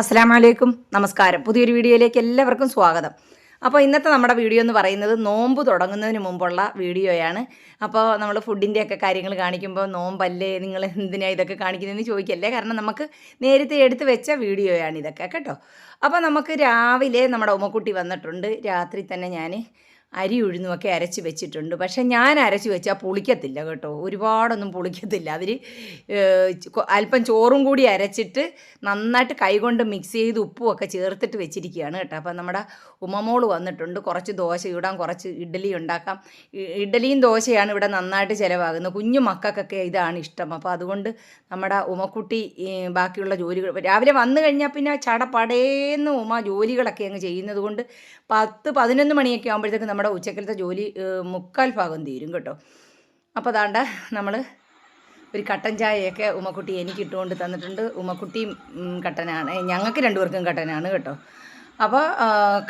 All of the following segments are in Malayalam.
അസ്സാം വലൈക്കും നമസ്കാരം. പുതിയൊരു വീഡിയോയിലേക്ക് എല്ലാവർക്കും സ്വാഗതം. അപ്പോൾ ഇന്നത്തെ നമ്മുടെ വീഡിയോ എന്ന് പറയുന്നത് നോമ്പ് തുടങ്ങുന്നതിന് മുമ്പുള്ള വീഡിയോയാണ്. അപ്പോൾ നമ്മൾ ഫുഡിന്റെയൊക്കെ കാര്യങ്ങൾ കാണിക്കുമ്പോൾ നോമ്പല്ലേ നിങ്ങൾ എന്തിനാണ് ഇതൊക്കെ കാണിക്കുന്നതെന്ന് ചോദിക്കല്ലേ? കാരണം നമുക്ക് നേരത്തെ എടുത്ത് വെച്ച വീഡിയോയാണ് ഇതൊക്കെ കേട്ടോ? അപ്പോൾ നമുക്ക് രാവിലെ നമ്മുടെ ഉമ്മക്കുട്ടി വന്നിട്ടുണ്ട്. രാത്രി തന്നെ ഞാൻ അരി ഉഴുന്നുമൊക്കെ അരച്ച് വെച്ചിട്ടുണ്ട്. പക്ഷേ ഞാൻ അരച്ച് വെച്ചാൽ പുളിക്കത്തില്ല കേട്ടോ. ഒരുപാടൊന്നും പുളിക്കത്തില്ല. അതിൽ അല്പം ചോറും കൂടി അരച്ചിട്ട് നന്നായിട്ട് കൈകൊണ്ട് മിക്സ് ചെയ്ത് ഉപ്പും ഒക്കെ ചേർത്തിട്ട് വെച്ചിരിക്കുകയാണ് കേട്ടോ. അപ്പം നമ്മുടെ ഉമ്മമോൾ വന്നിട്ടുണ്ട്. കുറച്ച് ദോശ ഇടാം കുറച്ച് ഇഡ്ഡലി ഉണ്ടാക്കാം. ഇഡ്ഡലിയും ദോശയാണ് ഇവിടെ നന്നായിട്ട് ചിലവാകുന്നത്. കുഞ്ഞു മക്കൾക്കൊക്കെ ഇതാണ് ഇഷ്ടം. അപ്പോൾ അതുകൊണ്ട് നമ്മുടെ ഉമക്കുട്ടി ബാക്കിയുള്ള ജോലികൾ രാവിലെ വന്നു കഴിഞ്ഞാൽ പിന്നെ ചടപടേന്ന് ഉമ ജോലികളൊക്കെ അങ്ങ് ചെയ്യുന്നത് കൊണ്ട് പത്ത് പതിനൊന്ന് മണിയൊക്കെ ആകുമ്പോഴത്തേക്ക് നമ്മുടെ ഉച്ചക്കലത്തെ ജോലി മുക്കാൽ ഭാഗം തീരും കേട്ടോ. അപ്പോൾ അതാണ്ട നമ്മൾ ഒരു കട്ടൻ ചായയൊക്കെ ഉമ്മക്കുട്ടി എനിക്ക് ഇട്ടുകൊണ്ട് തന്നിട്ടുണ്ട്. ഉമ്മക്കുട്ടിയും കട്ടനാണ്. ഞങ്ങൾക്ക് രണ്ടുപേർക്കും കട്ടനാണ് കേട്ടോ. അപ്പോൾ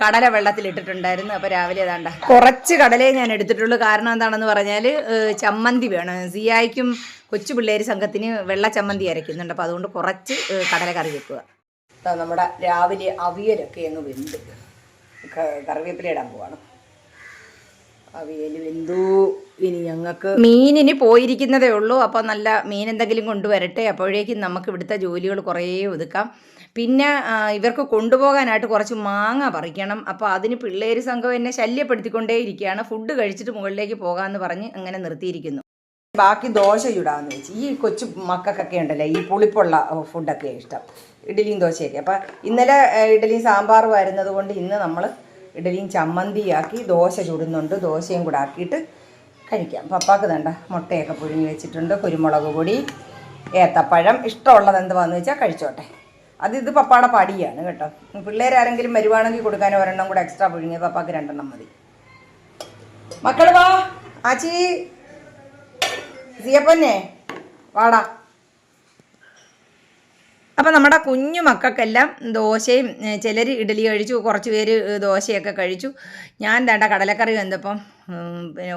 കടല വെള്ളത്തിൽ വെള്ളത്തിലിട്ടിട്ടുണ്ടായിരുന്നു അപ്പോൾ രാവിലെ ഏതാണ്ട കുറച്ച് കടലേ ഞാൻ എടുത്തിട്ടുള്ളൂ. കാരണം എന്താണെന്ന് പറഞ്ഞാൽ ചമ്മന്തി വേണം. സിയായിക്കും കൊച്ചു പിള്ളേർ സംഘത്തിന് വെള്ള ചമ്മന്തി അരയ്ക്കുന്നുണ്ട്. അപ്പോൾ അതുകൊണ്ട് കുറച്ച് കടല കറി വെക്കുക. നമ്മുടെ രാവിലെ അവിയലൊക്കെ അങ്ങ് വെന്ത് കറിവേപ്പില ഇടാൻ പോവാണ്. അവിയൽ വെന്തു. ഇനി ഞങ്ങൾക്ക് മീനിന് പോയിരിക്കുന്നതേ ഉള്ളൂ. അപ്പോൾ നല്ല മീൻ എന്തെങ്കിലും കൊണ്ടുവരട്ടെ. അപ്പോഴേക്കും നമുക്ക് ഇവിടുത്തെ ജോലികൾ കുറേ ഒതുക്കാം. പിന്നെ ഇവർക്ക് കൊണ്ടുപോകാനായിട്ട് കുറച്ച് മാങ്ങ പറിക്കണം. അപ്പോൾ അതിന് പിള്ളേർ സംഘം എന്നെ ശല്യപ്പെടുത്തിക്കൊണ്ടേ ഇരിക്കുകയാണ്. ഫുഡ് കഴിച്ചിട്ട് മുകളിലേക്ക് പോകാമെന്ന് പറഞ്ഞ് അങ്ങനെ നിർത്തിയിരിക്കുന്നു. ബാക്കി ദോശ ചുടാന്ന് വെച്ച്. ഈ കൊച്ചു മക്കൾക്കൊക്കെ ഉണ്ടല്ലേ? ഈ പുളിപ്പുള്ള ഫുഡൊക്കെ ഇഷ്ടം. ഇഡ്ഡലിയും ദോശയൊക്കെ. അപ്പം ഇന്നലെ ഇഡ്ഡലിയും സാമ്പാറും ആയിരുന്നത് കൊണ്ട് ഇന്ന് നമ്മൾ ഇഡ്ഡലിയും ചമ്മന്തിയാക്കി ദോശ ചുടുന്നുണ്ട്. ദോശയും കൂടെ ആക്കിയിട്ട് കഴിക്കാം. പപ്പാക്ക് വേണ്ട മുട്ടയൊക്കെ പുഴുങ്ങി വെച്ചിട്ടുണ്ട്. കുരുമുളക് പൊടി ഏത്തപ്പഴം ഇഷ്ടമുള്ളത് എന്തുവാന്ന് വെച്ചാൽ കഴിച്ചോട്ടെ. അത് ഇത് പപ്പാടെ പടിയാണ് കേട്ടോ. പിള്ളേരാരെങ്കിലും വരുവാണെങ്കിൽ കൊടുക്കാൻ ഒരെണ്ണം കൂടെ എക്സ്ട്രാ പുഴുങ്ങിയത് പപ്പാക്ക് രണ്ടെണ്ണം മതി. മക്കൾ വാ. ആച്ചി. സിയപ്പന്നെ. വാടാ. അപ്പം നമ്മുടെ കുഞ്ഞു മക്കൾക്കെല്ലാം ദോശയും ചിലർ ഇഡലി കഴിച്ചു കുറച്ച് പേര് ദോശയൊക്കെ കഴിച്ചു. ഞാൻ വേണ്ട കടലക്കറി വന്നപ്പം പിന്നെ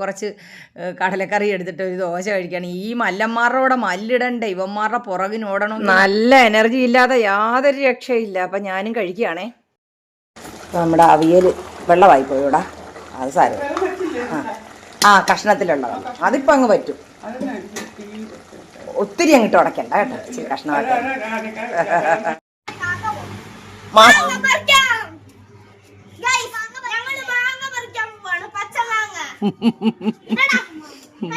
കുറച്ച് കടലക്കറി എടുത്തിട്ട് ഒരു ദോശ കഴിക്കുകയാണ് ഈ മല്ലന്മാരുടെ മല്ലിടണ്ട ഇവന്മാരുടെ പുറകിനോടണം നല്ല എനർജി ഇല്ലാതെ യാതൊരു രക്ഷയില്ല. അപ്പം ഞാനും കഴിക്കുകയാണേ. നമ്മുടെ അവിയൽ വെള്ളമായി പോയോടാ. അത് സാരം ആ. ആ കഷ്ണത്തിലുള്ളതാണ്. അതിപ്പോൾ അങ്ങ് പറ്റും. ഒത്തിരി അങ്ങോട്ട് ഉടക്കണ്ട കേട്ടോ. ഇച്ചിരി കഷ്ണമായിട്ട്.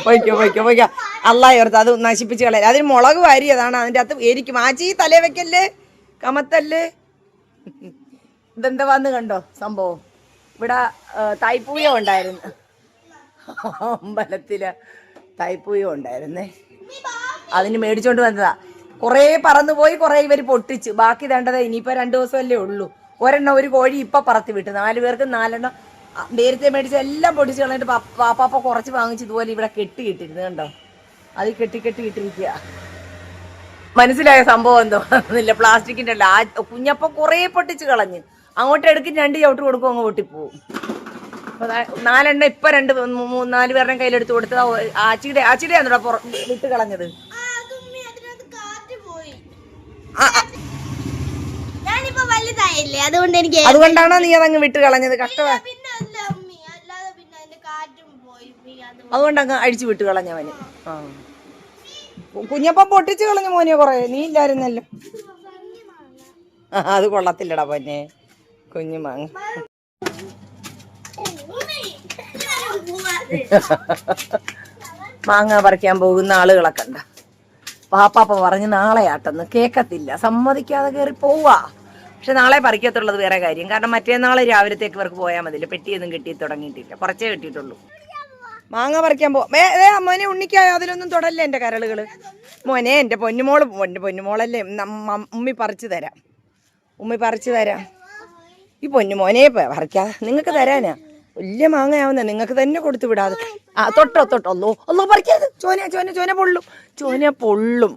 പൊയ്ക്കോ പൊയ്ക്കോ പൊയ്ക്കോ. അല്ലായോർത്ത് അത് നശിപ്പിച്ച് കളയാ. അതിന് മുളക് വാരിയതാണ്. അതിന്റെ അകത്ത് എരിക്കും ആച്ചി തലേ വെക്കല്ലേ? കമത്തല്ലേ? ഇതെന്താ വന്ന് കണ്ടോ സംഭവം? ഇവിടെ ആ, ഉണ്ടായിരുന്നു. അമ്പലത്തിൽ തൈപ്പൂയം ഉണ്ടായിരുന്നേ. അതിന് മേടിച്ചോണ്ട് വന്നതാ. കുറേ പറന്നു പോയി കുറേ ഇവർ പൊട്ടിച്ചു. ബാക്കി വേണ്ടത് ഇനിയിപ്പോൾ രണ്ടു ദിവസമല്ലേ ഉള്ളൂ. ഒരെണ്ണം ഒരു കോഴി ഇപ്പൊ പറത്തി വിട്ടു. നാല് പേർക്ക് നാലെണ്ണം നേരത്തെ മേടിച്ച എല്ലാം പൊടിച്ച് കളഞ്ഞിട്ട് പപ്പ- പാപ്പാപ്പ കുറച്ച് വാങ്ങിച്ച് ഇതുപോലെ ഇവിടെ കെട്ടി കിട്ടിരുന്നു കണ്ടോ? അത് കെട്ടി കെട്ടി ഇട്ടിരിക്കുക മനസ്സിലായ സംഭവം എന്തോ? ഇല്ല പ്ലാസ്റ്റിക്കിന്റെ അല്ല. ആ കുഞ്ഞപ്പം കുറേ പൊട്ടിച്ച് കളഞ്ഞ്. അങ്ങോട്ട് എടുക്കും രണ്ട് ചവിട്ട് കൊടുക്കും അങ്ങ് പൊട്ടിപ്പോവും. അപ്പോൾ നാലെണ്ണം ഇപ്പൊ രണ്ട് മൂന്ന് നാല് പേരുടെ കയ്യിലെടുത്ത് കൊടുത്തത്. ആച്ചിടെ ആച്ചിടെയാണോ പുറ വിട്ട് കളഞ്ഞത് ആ, ആ, ഞാനിപ്പോ വലുതായില്ലേ അതുകൊണ്ട് എനിക്ക് അതുകൊണ്ടാണോ നീ അതങ്ങ് വിട്ട് കളഞ്ഞത്? കഷ്ടമാ. അതുകൊണ്ടങ്ങ് അതുകൊണ്ട് അങ്ങ് അഴിച്ചു വിട്ട് കളഞ്ഞവന് ആ. കുഞ്ഞപ്പം പൊട്ടിച്ചു കളഞ്ഞു മോനെ കൊറേ. നീ ഇല്ലായിരുന്നല്ലോ. അത് കൊള്ളത്തില്ലടാ പൊന്നെ. കുഞ്ഞു മാങ്ങ. മാങ്ങ പറിക്കാൻ പോകുന്ന ആളുകളൊക്കെ ഉണ്ട് പാപ്പാപ്പ പറഞ്ഞ് നാളെ ആട്ടെന്ന് കേക്കത്തില്ല. സമ്മതിക്കാതെ കയറി പോവാ. പക്ഷെ നാളെ പറിക്കത്തുള്ളത് വേറെ കാര്യം. കാരണം മറ്റേനാളെ രാവിലത്തേക്ക് ഇവർക്ക് പോയാൽ മതി പെട്ടിയൊന്നും കിട്ടി തുടങ്ങിയിട്ടില്ല. കുറച്ചേ കിട്ടിയിട്ടുള്ളൂ. മാങ്ങ പറിക്കാൻ പോ ഏ ഏ, മോനെ ഉണ്ണിക്കായോ അതിലൊന്നും തൊടല്ലേ എന്റെ കരളുകൾ മോനെ എന്റെ പൊന്നുമോൾ എന്റെ പൊന്നുമോളല്ലേ ഉമ്മി പറിച്ചു തരാം. ഉമ്മി പറിച്ചു തരാം. ഈ പൊന്നുമോനെ പറിക്കാ. നിങ്ങൾക്ക് തരാനാ? വലിയ മാങ്ങയാവുന്ന നിങ്ങൾക്ക് തന്നെ കൊടുത്തു വിടാതെ. ആ തൊട്ടോ തൊട്ടോ. ഒന്നോ ഒന്നോ പറിക്കരുത്. ചോന ചോന ചോന പൊള്ളും. ചോന പൊള്ളും.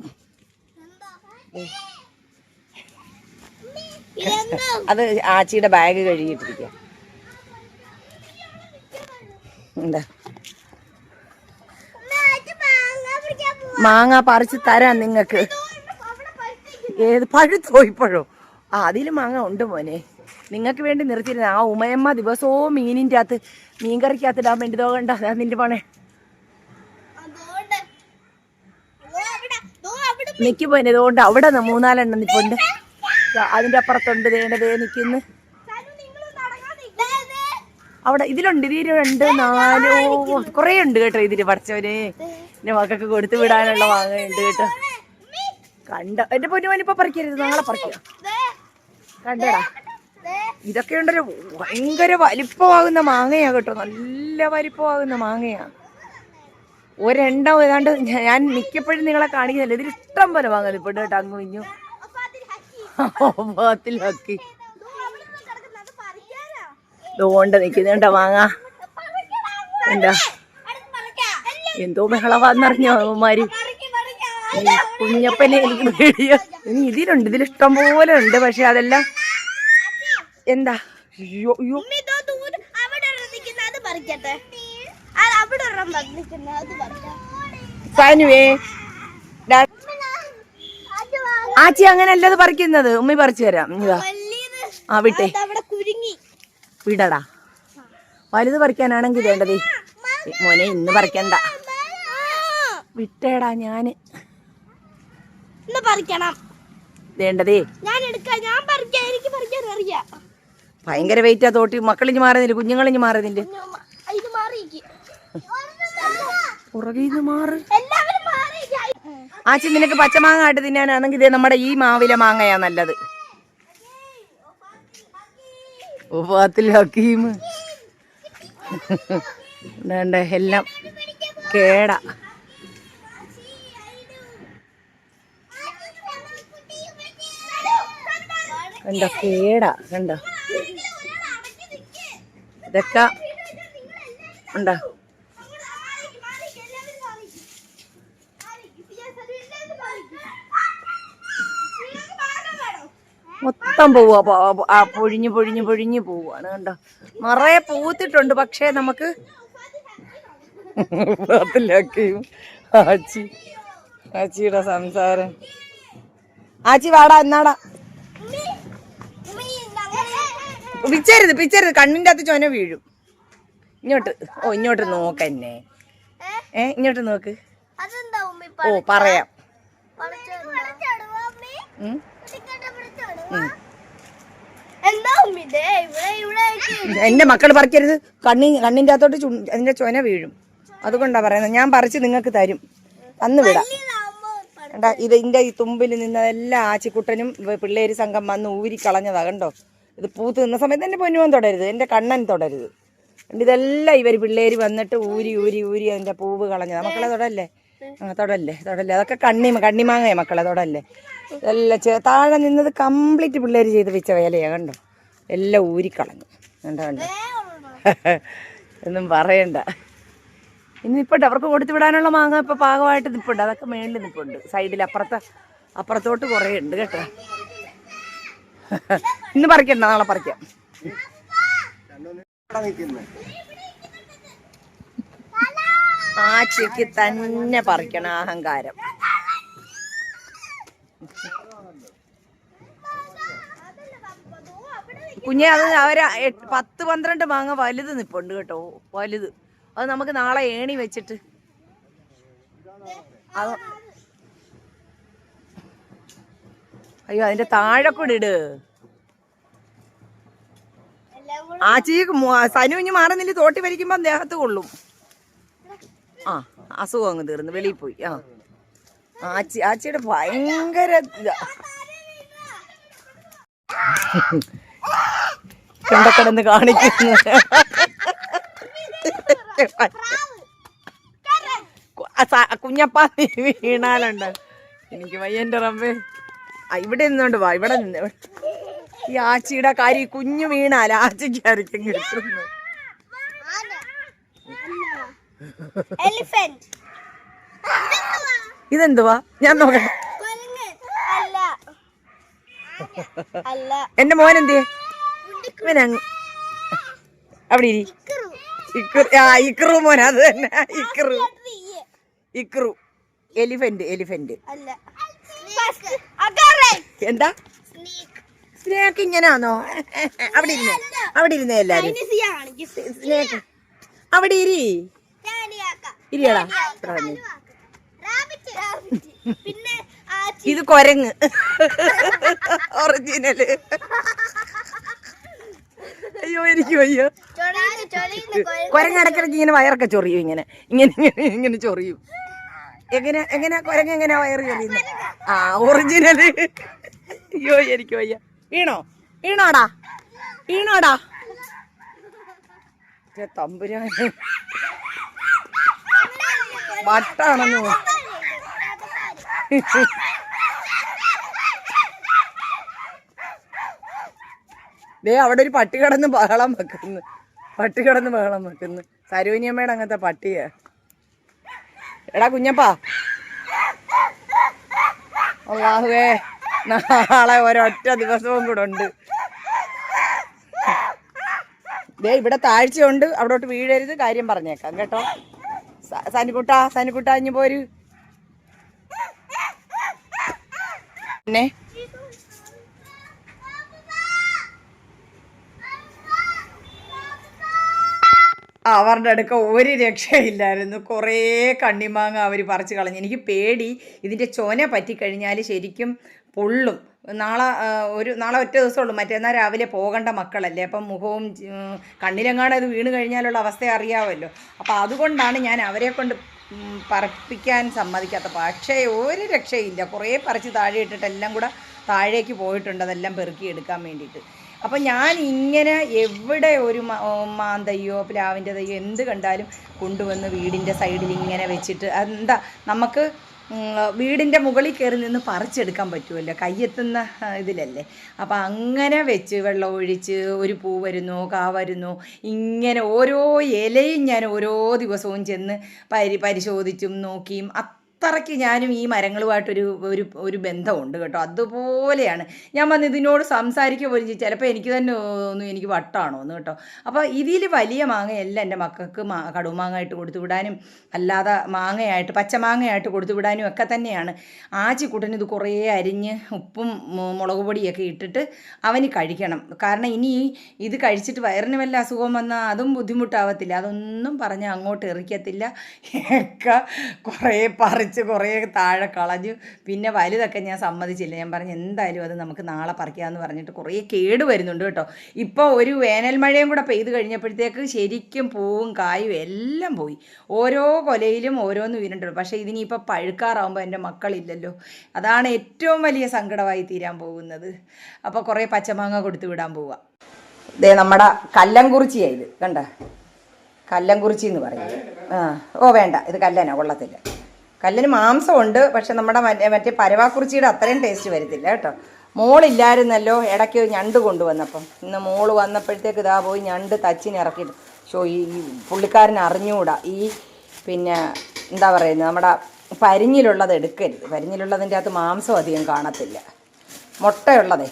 അത് ആച്ചിയുടെ ബാഗ് അത് മാങ്ങ പറിച്ച് തരാം നിങ്ങൾക്ക്. ഏത് പഴുത്തോ ഇപ്പോഴോ? ആ അതിൽ മാങ്ങ ഉണ്ട് മോനെ. നിങ്ങൾക്ക് വേണ്ടി നിർത്തിയിരുന്ന ആ ഉമയമ്മ ദിവസവും മീനിന്റെ അകത്ത് മീൻകറിക്കകത്ത് ഇടാൻ വേണ്ടി തോകണ്ട അതാ നിന്റെ പണേ. നിൽക്കി പോയിന് അതുകൊണ്ട് അവിടെ മൂന്നാലെണ്ണം നിൽപ്പുണ്ട് അതിന്റെ അതിന്റെ അപ്പുറത്തുണ്ട് വേണ്ടതേ നിൽക്കുന്നു അവിടെ ഇതിലുണ്ട്. ഇതിൽ രണ്ട് നാലോ കൊറേ ഉണ്ട് കേട്ടോ ഇതിന് പഠിച്ചവന് എന്റെ മക്കൾക്ക് കൊടുത്തു വിടാനുള്ള വാങ്ങുന്നുണ്ട് കേട്ടോ. കണ്ട? എന്റെ പൊന്നുമോൻ ഇപ്പൊ പറിക്കരുത്. നാളെ പറിക്കുക കണ്ടടാ. ഇതൊക്കെ ഉണ്ടല്ലോ ഭയങ്കര വലിപ്പമാകുന്ന മാങ്ങയാണ് കേട്ടോ നല്ല വലിപ്പമാകുന്ന മാങ്ങയാണ് ഒരെണ്ണം ഏതാണ്ട് ഞാൻ മിക്കപ്പോഴും നിങ്ങളെ കാണിക്കുന്നില്ല ഇതിൽ ഇഷ്ടം പോലെ മാങ്ങ ഇപ്പോൾ കേട്ടോ അങ്ങ് ഇഞ്ഞു ഭാഗത്തിലാക്കി ഇതുകൊണ്ട് നിൽക്കുന്നുണ്ടോ മാങ്ങ? എന്താ എന്തോ ബഹളവാന്നറിഞ്ഞോ അവന്മാര്? ഈ കുഞ്ഞപ്പനെ എനിക്ക് ഇതിലുണ്ട് ഇതിലിഷ്ടം പോലെ ഉണ്ട് പക്ഷെ അതെല്ലാം എന്താ? അയ്യോ അയ്യോ. അത് അത് അത് ആച്ചി അങ്ങനെ അല്ലത് പറിക്കുന്നത്. ഉമ്മി പറിച്ചു തരാം. ഇതാ. ആ വിട്ടെ. അത് വിടടാ. വലുത് പറിക്കാനാണെങ്കിൽ വേണ്ടത്. മോനെ ഇന്ന് പറിക്കണ്ട. വിട്ടേടാ ഞാൻ. പറിക്കണം. വേണ്ടതേ. ഞാൻ എടുക്കാം ഞാൻ പറിക്കാം എനിക്ക് പറിക്കാൻ അറിയാം ഭയങ്കര വെയിറ്റാ തോട്ടി. മക്കളിഞ്ഞ് മാറുന്നില്ല കുഞ്ഞുങ്ങളിഞ്ഞ് മാറുന്നില്ല ഞാൻ- ഇത് മാറിയിക്ക് പുറകെ മാറ്. ആച്ചി നിനക്ക് പച്ചമാങ്ങ ആയിട്ട് തിന്നാനാണെങ്കിൽ ഇതേ നമ്മുടെ ഈ മാവിലെ മാങ്ങയാ നല്ലത്. ഉപാത്തിൽ ഹക്കീം. വേണ്ട എല്ലാം കേടാ. കണ്ടോ കേടാ കണ്ടോ. മൊത്തം പോവുക പോ- പോ- ആ പൊഴിഞ്ഞ് പൊഴിഞ്ഞ് പൊഴിഞ്ഞ് പോവാണ് കണ്ടോ? നിറയെ പൂത്തിട്ടുണ്ട്. പക്ഷേ നമുക്ക് അതിലാക്കിയും ആച്ചി ആച്ചിയുടെ സംസാരം. ആച്ചി വാടാ എന്നാടാ? പിച്ചരുത് പിച്ചരുത്. കണ്ണിന്റെ അകത്ത് ചൊന വീഴും. ഇങ്ങോട്ട്. ഓ ഇങ്ങോട്ട് നോക്കന്നെ ഏ? ഇങ്ങോട്ട് നോക്ക്. അതെന്താ ഉമ്മി ഓ പറയാം. എന്റെ മക്കൾ പറിക്കരുത്. കണ്ണി കണ്ണിന്റെ അകത്തോട്ട് അതിന്റെ ചൊന വീഴും. അതുകൊണ്ടാ പറയുന്നത്. ഞാൻ പറിച്ച് നിങ്ങൾക്ക് തരും. തന്നു വിടാം. കണ്ടാ ഇത് ഇതിന്റെ ഈ തുമ്പിൽ നിന്നതെല്ലാം ആച്ചിക്കുട്ടനും പിള്ളേര് സംഘം വന്ന് ഊരി കളഞ്ഞതാ കണ്ടോ? ഇത് പൂത്ത് നിന്ന സമയത്ത് എന്റെ പൊന്നുവൻ തൊടരുത് എന്റെ കണ്ണൻ തൊടരുത്. ഇതെല്ലാം ഇവർ പിള്ളേർ വന്നിട്ട് ഊരി ഊരി ഊരി അതിന്റെ പൂവ് കളഞ്ഞതാ മക്കളെ തൊടല്ലേ? ആ തൊടല്ലേ തൊടല്ലേ. അതൊക്കെ കണ്ണി കണ്ണിമാങ്ങയെ മക്കളെ തൊടല്ലേ. എല്ലാം ചെ- താഴെ നിന്നത് കംപ്ലീറ്റ് പിള്ളേർ ചെയ്ത് വെച്ച വേലയാണ് കണ്ടോ? എല്ലാം ഊരിക്കളഞ്ഞു കണ്ടോ കണ്ടോ? ഒന്നും പറയണ്ട. ഇനി നിൽപ്പുണ്ട് അവർക്ക് കൊടുത്തു വിടാനുള്ള മാങ്ങ ഇപ്പോൾ പാകമായിട്ട് നിൽപ്പുണ്ട് അതൊക്കെ മേളിൽ നിൽപ്പുണ്ട് സൈഡിൽ അപ്പുറത്തെ അപ്പുറത്തോട്ട് കുറേ ഉണ്ട് കേട്ടോ. ഇന്ന് പറിക്കണ്ട നാളെ പറിക്കാം. ആച്ചയ്ക്ക് തന്നെ പറിക്കണം അഹങ്കാരം. കുഞ്ഞെ അത് അവർ പത്ത് പന്ത്രണ്ട് മാങ്ങ വലുത് നിപ്പുണ്ട് കേട്ടോ വലുത്. അത് നമുക്ക് നാളെ ഏണി വെച്ചിട്ട്. അത് അയ്യോ അതിന്റെ താഴെ കൂടെ ഇട്. ആച്ചി സനു ഇഞ്ഞ് മാറുന്നില്ല തോട്ടി വലിക്കുമ്പോ ദേഹത്ത് കൊള്ളും. ആ അസുഖം അങ്ങ് തീർന്നു വെളിയിൽ പോയി. ആ. ആച്ചി ആച്ചിയുടെ ഭയങ്കര കണ്ടക്കടന്ന് കിടന്ന് കാണിക്കുന്നു? കുഞ്ഞപ്പ വീണാലുണ്ട്. എനിക്ക് റബ്ബേ. ആ ഇവിടെ നിന്നോണ്ട് വാ ഇവിടെ നിന്ന്. ഈ ആച്ചിയുടെ കാര്യം കുഞ്ഞു വീണാൽ ആച്ചിക്ക് ആയിരിക്കും കിട്ടുന്നു ഇതെന്തുവാ? ഞാൻ നോക്കട്ടെ എന്റെ മോൻ എന്ത് അവിടെ ഇരി. ആ ഇക്രു മോൻ അത് തന്നെ. ഇക്രു. ഇക്രു. എലിഫന്റ് എലിഫന്റ് അല്ല. എന്താ? സ്നേഹക്ക് ഇങ്ങനാന്നോ? അവിടെ ഇരുന്നേ. അവിടെ ഇരുന്നേ എല്ലാരും. കാണിക്കും അവിടെ ഇരി. ഇരിയടാ. ആ ഇത് കൊരങ്ങ്. ഒറിജിനൽ അയ്യോ എനിക്ക് അയ്യോ കൊരങ്ങടക്കിടക്ക് ഇങ്ങനെ വയറൊക്കെ ചൊറിയും ഇങ്ങനെ ഇങ്ങനെ ഇങ്ങനെ ചൊറിയും. എങ്ങനെ എങ്ങനെ കുരങ്ങ എങ്ങനെ വയറ് ചൊറിയുന്നത് ആ ഒറിജിനൽ അയ്യോ എനിക്ക് വയ്യ. വീണോ? വീണോടാ? വീണോടാ? തമ്പുരാൻ വട്ടാണെന്ന് ദേ അവിടെ ഒരു പട്ടി കിടന്ന് ബഹളം വെക്കുന്നു. പട്ടി കിടന്ന് ബഹളം വെക്കുന്നു. സരോനിയമ്മയുടെ അങ്ങനത്തെ പട്ടിയാ. എടാ കുഞ്ഞപ്പാ. അള്ളാഹുവേ നാളെ ഒരൊറ്റ ദിവസവും കൂടെ ഉണ്ട്. ദേ ഇവിടെ താഴ്ചയുണ്ട്. അവിടോട്ട് വീഴരുത്. കാര്യം പറഞ്ഞേക്കാം കേട്ടോ? സനിക്കുട്ടാ സനിക്കുട്ടാ ഇഞ്ഞു പോര്. പിന്നെ അവരുടെ അടുക്ക ഒരു രക്ഷയില്ലായിരുന്നു. കുറേ കണ്ണിമാങ്ങ അവർ പറിച്ചു കളഞ്ഞു. എനിക്ക് പേടി ഇതിന്റെ ചൊന പറ്റിക്കഴിഞ്ഞാൽ ശരിക്കും പൊള്ളും. നാളെ ഒരു നാളെ ഒറ്റ ദിവസമുള്ളൂ മറ്റന്നാൾ രാവിലെ പോകേണ്ട മക്കളല്ലേ. അപ്പം മുഖവും കണ്ണിലെങ്ങാണ് അത് വീണ് കഴിഞ്ഞാലുള്ള അവസ്ഥ അറിയാമല്ലോ അപ്പോൾ അതുകൊണ്ടാണ് ഞാൻ അവരെ കൊണ്ട് പറപ്പിക്കാൻ സമ്മതിക്കാത്ത പക്ഷേ ഒരു രക്ഷയില്ല. കുറേ പറിച്ച് താഴെ ഇട്ടിട്ട് എല്ലാം കൂടെ താഴേക്ക് പോയിട്ടുണ്ട്. അതെല്ലാം പെറുക്കി എടുക്കാൻ വേണ്ടിയിട്ട്. അപ്പം ഞാൻ ഇങ്ങനെ എവിടെ ഒരു മാന്തയ്യോ പ്ലാവിന്റെ തയ്യോ എന്ത് കണ്ടാലും കൊണ്ടുവന്ന് വീടിന്റെ സൈഡിൽ ഇങ്ങനെ വെച്ചിട്ട് എന്താ നമുക്ക് വീടിന്റെ മുകളിൽ കയറി നിന്ന് പറിച്ചെടുക്കാൻ പറ്റുമല്ലോ കയ്യെത്തുന്ന ഇതിലല്ലേ. അപ്പം അങ്ങനെ വെച്ച് വെള്ളം ഒഴിച്ച് ഒരു പൂ വരുന്നു കാ വരുന്നു ഇങ്ങനെ ഓരോ ഇലയും ഞാൻ ഓരോ ദിവസവും ചെന്ന് പരി പരിശോധിച്ചും നോക്കിയും അത്രയ്ക്ക് ഞാനും ഈ മരങ്ങളുമായിട്ടൊരു ഒരു ഒരു ബന്ധമുണ്ട് കേട്ടോ. അതുപോലെയാണ്. ഞാൻ വന്ന് ഇതിനോട് സംസാരിക്കുക പോലും ചിലപ്പോൾ എനിക്ക് തന്നെ ഒന്നും എനിക്ക് വട്ടാണോ എന്ന് കേട്ടോ. അപ്പോൾ ഇതിൽ വലിയ മാങ്ങയല്ല എന്റെ മക്കൾക്ക് മാ കടുമാങ്ങായിട്ട് കൊടുത്തു വിടാനും അല്ലാതെ മാങ്ങയായിട്ട് പച്ചമാങ്ങയായിട്ട് കൊടുത്തു വിടാനും ഒക്കെ തന്നെയാണ്. ആച്ചിക്കുട്ടന് ഇത് കുറേ അരിഞ്ഞ് ഉപ്പും മുളക് പൊടിയൊക്കെ ഇട്ടിട്ട് അവന് കഴിക്കണം. കാരണം ഇനി ഇത് കഴിച്ചിട്ട് വയറിന് വല്ല അസുഖം വന്നാൽ അതും ബുദ്ധിമുട്ടാവത്തില്ല. അതൊന്നും പറഞ്ഞ് അങ്ങോട്ട് എറിക്കത്തില്ല. ഒക്കെ കുറേ പറിച്ച് കുറേ താഴെ കളഞ്ഞു. പിന്നെ വലുതൊക്കെ ഞാൻ സമ്മതിച്ചില്ല. ഞാൻ പറഞ്ഞു എന്തായാലും അത് നമുക്ക് നാളെ പറിക്കാമെന്ന് പറഞ്ഞിട്ട് കുറേ കേട് വരുന്നുണ്ട് കേട്ടോ. ഇപ്പോൾ ഒരു വേനൽ മഴയും കൂടെ പെയ്ത് കഴിഞ്ഞപ്പോഴത്തേക്ക് ശരിക്കും പൂവും കായും എല്ലാം പോയി. ഓരോ കൊലയിലും ഓരോന്ന് വീണിട്ടുണ്ട്. പക്ഷേ ഇതിനിപ്പോൾ പഴുക്കാറാവുമ്പോൾ എന്റെ മക്കളില്ലല്ലോ. അതാണ് ഏറ്റവും വലിയ സങ്കടമായി തീരാൻ പോകുന്നത്. അപ്പോൾ കുറേ പച്ചമാങ്ങ കൊടുത്തു വിടാൻ പോവുക ദേ നമ്മുടെ കല്ലംകുറിച്ചിയാണ് ഇത്. കണ്ട? കല്ലംകുറിച്ചി എന്ന് പറയും. ആ. ഓ വേണ്ട. ഇത് കല്ലനാ കൊള്ളത്തില്ല. കല്ലിന് മാംസമുണ്ട് പക്ഷെ നമ്മുടെ മറ്റേ പരവാക്കുറിച്ചിയുടെ അത്രയും ടേസ്റ്റ് വരത്തില്ല കേട്ടോ. മോളില്ലായിരുന്നല്ലോ ഇടയ്ക്ക് ഞണ്ട് കൊണ്ടുവന്നപ്പം. ഇന്ന് മോൾ വന്നപ്പോഴത്തേക്ക് ഇതാ പോയി ഞണ്ട് തച്ചിനിറക്കിയിട്ട് ഷോ ഈ പുള്ളിക്കാരൻ അറിഞ്ഞുകൂടാ ഈ പിന്നെ എന്താ പറയുന്നത് നമ്മുടെ പരിഞ്ഞിലുള്ളത് എടുക്കരുത്. പരിഞ്ഞിലുള്ളതിന്റെ അകത്ത് മാംസം അധികം കാണത്തില്ല. മുട്ടയുള്ളതേ.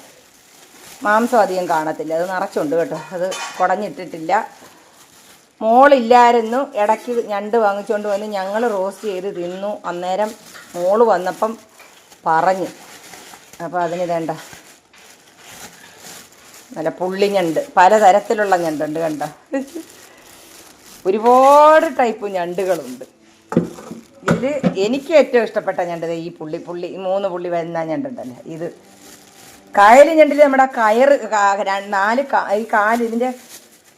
മാംസം അധികം കാണത്തില്ല. അത് നിറച്ചുണ്ട് കേട്ടോ. അത് കുടഞ്ഞിട്ടിട്ടില്ല. മോളില്ലായിരുന്നു. ഇടയ്ക്ക് ഞണ്ട് വാങ്ങിച്ചുകൊണ്ട് വന്ന് ഞങ്ങൾ റോസ്റ്റ് ചെയ്ത് തിന്നു. അന്നേരം മോൾ വന്നപ്പം പറഞ്ഞു. അപ്പോൾ അതിന് വേണ്ട നല്ല പുള്ളി ഞണ്ട്. പലതരത്തിലുള്ള ഞണ്ടുണ്ട് കണ്ട? ഒരുപാട് ടൈപ്പ് ഞണ്ടുകളുണ്ട്. ഇതിൽ എനിക്ക് ഏറ്റവും ഇഷ്ടപ്പെട്ട ഞണ്ട് ഈ പുള്ളി. പുള്ളി മൂന്ന് പുള്ളി വരുന്ന ഞണ്ടുണ്ടല്ലോ. ഇത് കായൽ ഞണ്ടിൽ നമ്മുടെ കയർ നാല് ഈ കാൽ ഇതിന്റെ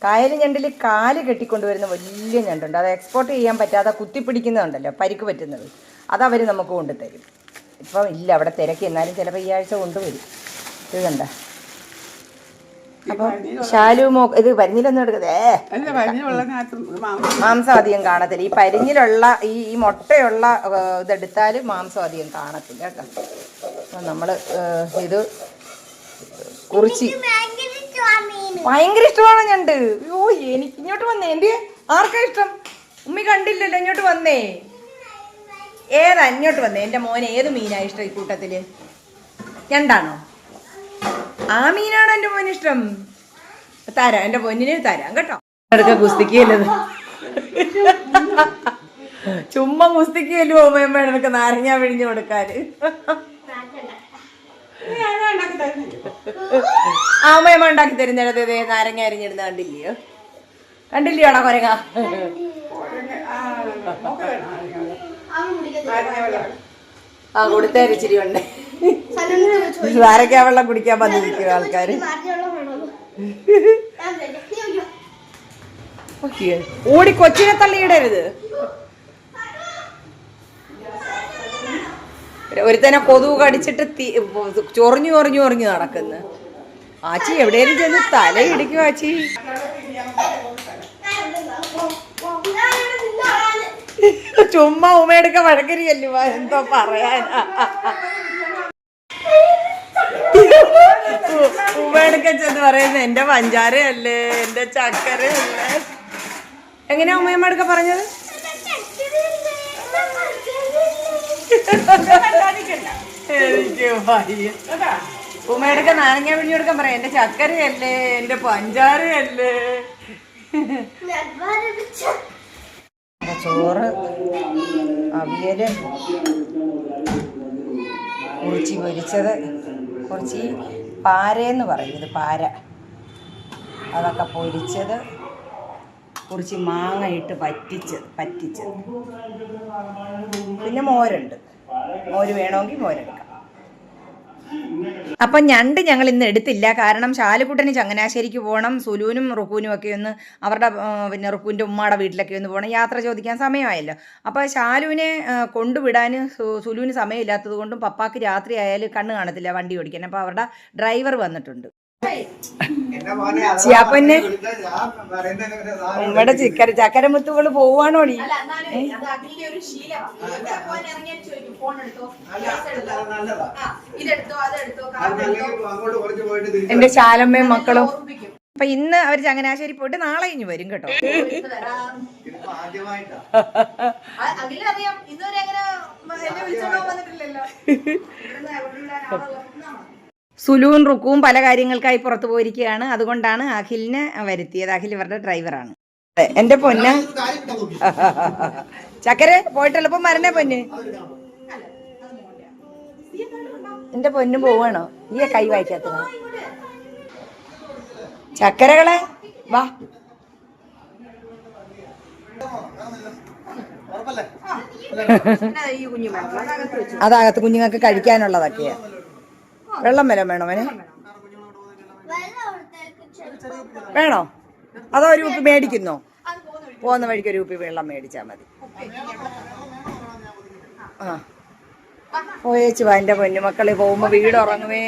കായൽ ഞണ്ടിൽ കാൽ കെട്ടിക്കൊണ്ടുവരുന്ന വലിയ ഞണ്ടുണ്ട്. അത് എക്സ്പോർട്ട് ചെയ്യാൻ പറ്റാതെ കുത്തിപ്പിടിക്കുന്നതുണ്ടല്ലോ പരിക്ക് പറ്റുന്നത്. അതവർ നമുക്ക് കൊണ്ടുതരും. ഇപ്പം ഇല്ല അവിടെ തിരക്കി. എന്നാലും ചിലപ്പോൾ ഈ ആഴ്ച കൊണ്ടുവരും. ഇത് കണ്ട? അപ്പം ശാലു മോ ഇത് പരിഞ്ഞിലൊന്നും എടുക്കതേ മാംസം അധികം കാണത്തില്ല. ഈ പരിഞ്ഞിലുള്ള ഈ ഈ മുട്ടയുള്ള ഇതെടുത്താൽ മാംസം അധികം കാണത്തില്ല കേട്ടോ. അപ്പം നമ്മൾ ഇത് കുറിച്ച് ഭയങ്കര ഇഷ്ടമാ ഇഷ്ടമാണ് ഞണ്ട്. അയ്യോ എനിക്ക് ഇങ്ങോട്ട് വന്നേ. എന്റെ ആർക്കാ ഇഷ്ടം? ഉമ്മി കണ്ടില്ലല്ലോ ഇങ്ങോട്ട് വന്നേ. ഏതാ ഇങ്ങോട്ട് വന്നേ? എന്റെ മോനെ ഏത് മീനാ ഇഷ്ടം ഈ കൂട്ടത്തിൽ? ഞണ്ടാണോ? ആ മീനാണോ എന്റെ മോന് ഇഷ്ടം? തരാം എന്റെ പൊന്നിന് തരാം കേട്ടോ. എടുക്ക കുസ്തിക്കല്ലത് ചുമ്മാ കുസ്തിക്കല്ലോ ഓമയമ്മ എടുക്ക നാരങ്ങ പിഴിഞ്ഞു കൊടുക്കാന് ഞാൻ ഉണ്ടാക്കി തരുന്നില്ല ആ അമ്മയമ്മ ഉണ്ടാക്കി തരുന്നത് ഇതേ നാരങ്ങ അരിഞ്ഞിടുന്ന കണ്ടില്ലയോ കണ്ടില്ലയോടാ കൊരങ്ങ ആ, മോക്ക് വേണം വെള്ളം. അവൻ കുടിക്കത്തില്ല നാരങ്ങ വെള്ളം. ആ കൊടുത്തേര് ഇച്ചിരി ഉണ്ട് നാരങ്ങ വെള്ളം കുടിക്കാൻ വന്നിരിക്കും ആൾക്കാര് നാരങ്ങ വേണോ ഞാൻ തരാം. നീ ഓടി കൊച്ചിനെ തള്ളിയിടരുത് ഒരുത്തനെ കൊതുക് കടിച്ചിട്ട് തീ- ചൊറിഞ്ഞു ചൊറിഞ്ഞു ചൊറിഞ്ഞു നടക്കുന്നു. ആച്ചി എവിടെയെങ്കിലും ചെന്ന് തല ഇടിക്കും ആച്ചി. ചുമ്മാ ഉമ്മയെടുക്ക വഴക്കരിയല്ലോ എന്തോ പറയാനാ. ഉമ്മയെടുക്ക ചെന്ന് പറയുന്നത് എന്റെ പഞ്ചാരയല്ലേ എന്റെ ചക്കരയല്ലേ. എങ്ങനെയാ ഉമ്മയമ്മടുക്ക പറഞ്ഞത്? എനിക്ക് വയ്യ. കേട്ടാ? ഉമ്മയെടുക്ക നാരങ്ങ പിഴിഞ്ഞെടുക്കാൻ പറയാം. എന്റെ ചക്കരയല്ലേ എന്റെ പഞ്ചാരയല്ലേ. ചോറ്? അവിയൽ. കുറിച്ചി പൊരിച്ചത്. കുറിച്ച് പാരയെന്ന് പറയും. ഇത് പാര. അതൊക്കെ പൊരിച്ചത്. കുറിച്ച് മാങ്ങ ഇട്ട് പറ്റിച്ചത് പറ്റിച്ചത്. പിന്നെ മോരുണ്ട്. മോര് വേണമെങ്കിൽ മോരെടുക്കാം. അപ്പം ഞണ്ട് ഞങ്ങൾ ഇന്ന് എടുത്തില്ല. കാരണം ശാലുക്കുട്ടന് ചങ്ങനാശ്ശേരിക്ക് പോകണം സുലുവിനും റുക്കൂനും ഒക്കെ ഒന്ന് അവരുടെ പിന്നെ റുക്കൂന്റെ ഉമ്മയുടെ വീട്ടിലൊക്കെ ഒന്ന് പോകണം. യാത്ര ചോദിക്കാൻ സമയമായല്ലോ. അപ്പോൾ ശാലുവിനെ കൊണ്ടുവിടാൻ സുലൂന് സുലുവിന് സമയമില്ലാത്തത് കൊണ്ടും പപ്പാക്ക് രാത്രി ആയാലും കണ്ണ് കാണത്തില്ല വണ്ടി ഓടിക്കാൻ. അപ്പോൾ അവരുടെ ഡ്രൈവർ വന്നിട്ടുണ്ട്. ചിയാപ്പന്നെ ഉമ്മയുടെ ചിക്കര ചക്കരമുത്തുകൾ പോവാണോ അങ്ങോട്ട് എന്റെ ശാലമ്മയും മക്കളും. അപ്പൊ ഇന്ന് അവർ ചങ്ങനാശ്ശേരി പോയിട്ട് നാളെ ഇനി വരും കേട്ടോ. ഇതുവരെ അങ്ങനെ എന്നെ വിളിച്ചോണ്ടോ വന്നിട്ടില്ലല്ലോ. സുലുവും റുക്കുവും പല കാര്യങ്ങൾക്കായി പുറത്തു പോയിരിക്കുകയാണ് അതുകൊണ്ടാണ് അഖിലിനെ വരുത്തിയത് അഖിൽ ഇവരുടെ ഡ്രൈവറാണ് എന്റെ പൊന്ന. ചക്കര പോയിട്ട് എളുപ്പം വരണേ പൊന്ന് എന്റെ പൊന്നു പോവാണോ ഈ കൈ വായിക്കാത്തത് ചക്കരകളെ വാ അതകത്ത് കുഞ്ഞുങ്ങൾക്ക് കഴിക്കാനുള്ളതൊക്കെയാ വെള്ളം വരാൻ വേണോ അവന് വേണോ? അതോ ഒരു കുപ്പി മേടിക്കുന്നോ? പോകുന്ന വഴിക്ക് ഒരു കുപ്പി വെള്ളം മേടിച്ചാൽ മതി. ആ. പോയേച്ചു വാ എന്റെ പൊന്നുമക്കളെ പോകുമ്പോ വീട് ഉറങ്ങുമേ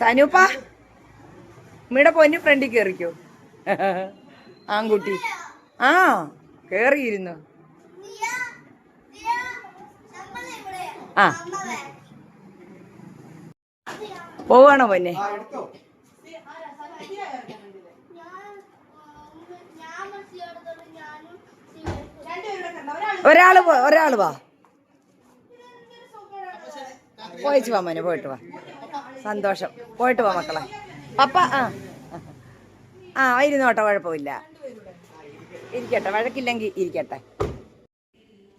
സനൂപ്പ ഉമ്മയുടെ പൊന്നു ഫ്രണ്ടിൽ കയറിക്കോ ആൺകുട്ടി. ആ കേറിയിരുന്നു. ആ. പോവാണോ പൊന്നെ? ഒരാൾ പോ- ഒരാൾ വാ. പോയിച്ചു വാ മോനെ പോയിട്ട് വാ. സന്തോഷം. പോയിട്ട് വാ മക്കളെ. പപ്പ ആ. ആ ഇരുന്നോട്ടെ കുഴപ്പമില്ല. ഇരിക്കട്ടെ വഴക്കില്ലെങ്കിൽ ഇരിക്കട്ടെ.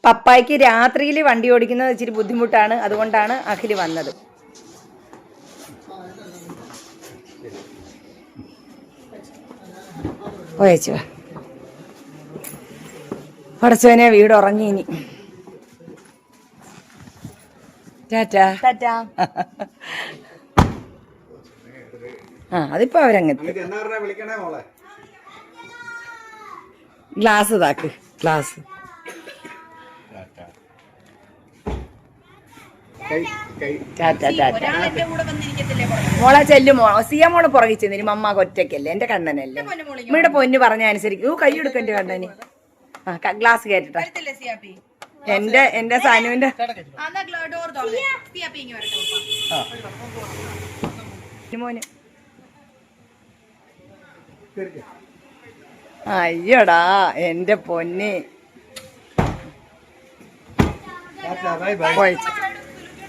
പപ്പായ്ക്ക് രാത്രിയിൽ വണ്ടി ഓടിക്കുന്നത് ഇച്ചിരി ബുദ്ധിമുട്ടാണ്. അതുകൊണ്ടാണ് അഖിൽ വന്നത്. പോയച്ചു പടച്ചവനെ വീട് ഉറങ്ങി ഇനി. ടാറ്റാ. ടാറ്റാ. ആ അതിപ്പോ മോളെ? ഗ്ലാസ് താക്ക് ഗ്ലാസ് കൈ കൈ ടാറ്റ ടാറ്റ എന്റെ കൂടെ വന്നിരിക്കത്തില്ലേ മോളെ ചെല്ലു മോ സിയ മോളെ പുറകെ ചെന്നിന് മമ്മ ഒറ്റയ്ക്കല്ലേ? എന്റെ കണ്ണനല്ലേ. അമ്മയുടെ പൊന്ന് പറഞ്ഞ അനുസരിക്കും. ഓ കൈ എടുക്കും എന്റെ കണ്ണന് ആ ഗ്ലാസ് കയറ്റട്ടെ. എന്റെ എന്റെ സാനുവിന്റെ. മോന് അയ്യോടാ എന്റെ പൊന്നെ.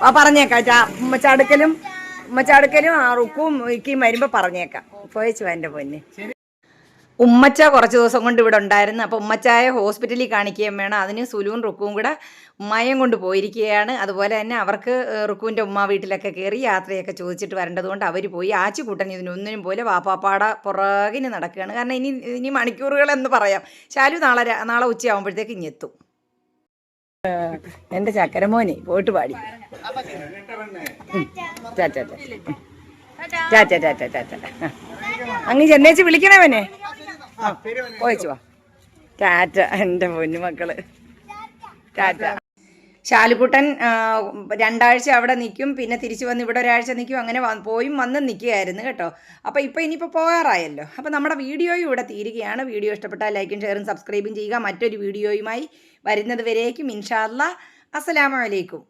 ആ പറഞ്ഞേക്കാം. ചാ- ഉമ്മച്ചാടുക്കലും ഉമ്മച്ചാടുക്കലും ആ റുക്കും ഇക്കിയും വരുമ്പോ പറഞ്ഞേക്കാം. പോയച്ചു എന്റെ പൊന്നെ. ഉമ്മച്ച കുറച്ച് ദിവസം കൊണ്ട് ഇവിടെ ഉണ്ടായിരുന്നു. അപ്പോൾ ഉമ്മച്ചായ ഹോസ്പിറ്റലിൽ കാണിക്കുകയും വേണം. അതിന് സുലുവും റുക്കുവും കൂടെ ഉമ്മായും കൊണ്ട് പോയിരിക്കുകയാണ്. അതുപോലെ തന്നെ അവർക്ക് റുക്കുവിന്റെ ഉമ്മ വീട്ടിലൊക്കെ കയറി യാത്രയൊക്കെ ചോദിച്ചിട്ട് വരേണ്ടതുകൊണ്ട് അവർ പോയി. ആച്ചുകൂട്ടൻ ഇതിനൊന്നിനും പോലെ വാപ്പാപ്പാട പുറകിന് നടക്കുകയാണ്. കാരണം ഇനി ഇനി മണിക്കൂറുകളെന്ന് പറയാം. ശാലു നാളെ നാളെ ഉച്ചയാകുമ്പോഴത്തേക്ക് ഇങ്ങെത്തും എന്റെ ചക്കരമോനെ പോയിട്ട് പാടി. അങ്ങ് ചെന്നേച്ച് വിളിക്കണവനെ ആ പോയിച്ചു വാ. ടാറ്റ എന്റെ പൊന്നു മക്കൾ ടാറ്റ ശാലുക്കുട്ടൻ രണ്ടാഴ്ച അവിടെ നിൽക്കും പിന്നെ തിരിച്ചു വന്ന് ഇവിടെ ഒരാഴ്ച നിൽക്കും അങ്ങനെ പോയും വന്നും നിൽക്കുകയായിരുന്നു കേട്ടോ. അപ്പോൾ ഇപ്പോൾ ഇനിയിപ്പോൾ പോകാറായല്ലോ. അപ്പോൾ നമ്മുടെ വീഡിയോയും ഇവിടെ തീരുകയാണ്. വീഡിയോ ഇഷ്ടപ്പെട്ടാൽ ലൈക്കും ഷെയറും സബ്സ്ക്രൈബും ചെയ്യുക. മറ്റൊരു വീഡിയോയുമായി വരുന്നത് വരേക്കും ഇൻഷാല്ല അസ്സലാമു അലൈക്കും.